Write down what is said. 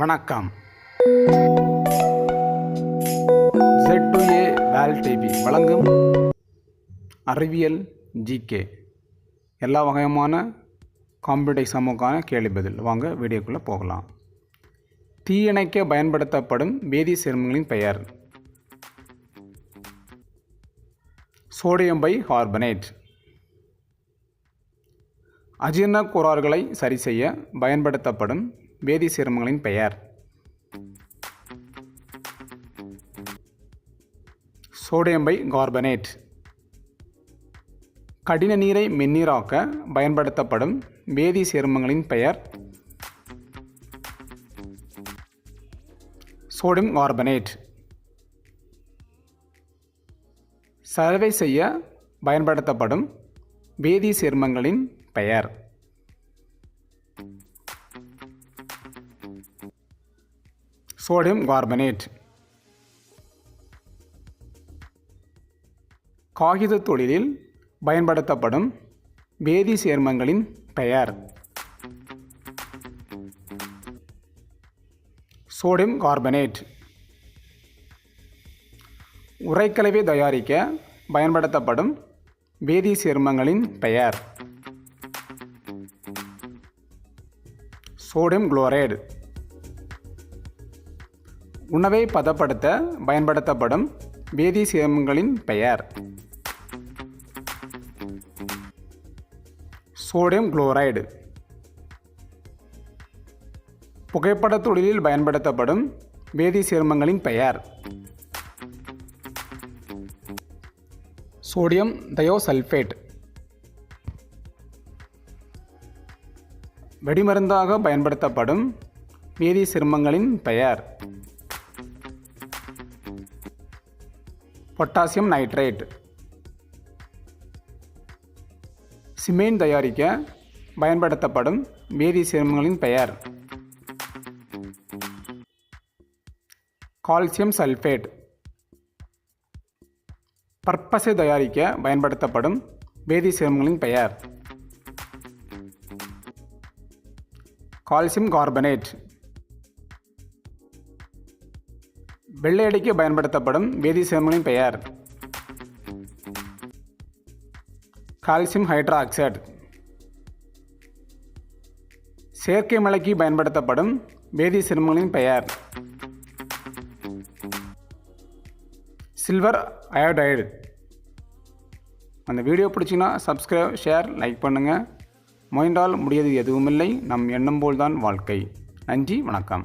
வணக்கம். Z to A Vel TV வழங்கும் அறிவியல் ஜிகே எல்லா வகையான காம்படிட்டிவ் எக்ஸாமுக்கான கேள்வி பதில். வாங்க வீடியோக்குள்ளே போகலாம். தீயணைக்க பயன்படுத்தப்படும் வேதி சேர்மங்களின் பெயர். Sodium bicarbonate. அஜீர்ண கோளாறுகளை சரி செய்ய பயன்படுத்தப்படும் வேதி சேர்மங்களின் பெயர். Sodium bicarbonate. கடின நீரை மென்னீராக்க பயன்படுத்தப்படும் வேதி சேர்மங்களின் பெயர். Sodium carbonate. சலவை செய்ய பயன்படுத்தப்படும் வேதி சேர்மங்களின் பெயர். சோடியம் கார்பனேட் காகித தொழிலில் பயன்படுத்தப்படும் வேதி சேர்மங்களின் பெயர். சோடியம் கார்பனேட் உரைக்கலவை தயாரிக்க பயன்படுத்தப்படும் வேதி சேர்மங்களின் பெயர். சோடியம் குளோரைடு உணவை பதப்படுத்த பயன்படுத்தப்படும் வேதி சேர்மங்களின் பெயர். Sodium chloride. புகைப்பட தொழிலில் பயன்படுத்தப்படும் வேதி சேர்மங்களின் பெயர். சோடியம் தயோசல்ஃபேட் வெடிமருந்தாக பயன்படுத்தப்படும் வேதி சேர்மங்களின் பெயர். பொட்டாசியம் நைட்ரேட் சிமெண்ட் தயாரிக்க பயன்படுத்தப்படும் வேதி சேர்மங்களின் பெயர். கால்சியம் சல்ஃபேட் பற்பசை தயாரிக்க பயன்படுத்தப்படும் வேதி சேர்மங்களின் பெயர். கால்சியம் கார்பனேட் வெள்ளையடிக்கு பயன்படுத்தப்படும் வேதி சேர்மங்களின் பெயர். Calcium hydroxide. செயற்கை மலைக்கு பயன்படுத்தப்படும் வேதி சேர்மங்களின் பெயர். Silver iodide. அந்த வீடியோ பிடிச்சிங்கன்னா சப்ஸ்கிரைப் ஷேர் லைக் பண்ணுங்கள் முயன்றால் முடியது எதுவுமில்லை. நம் எண்ணம் போல்தான் வாழ்க்கை. நன்றி வணக்கம்.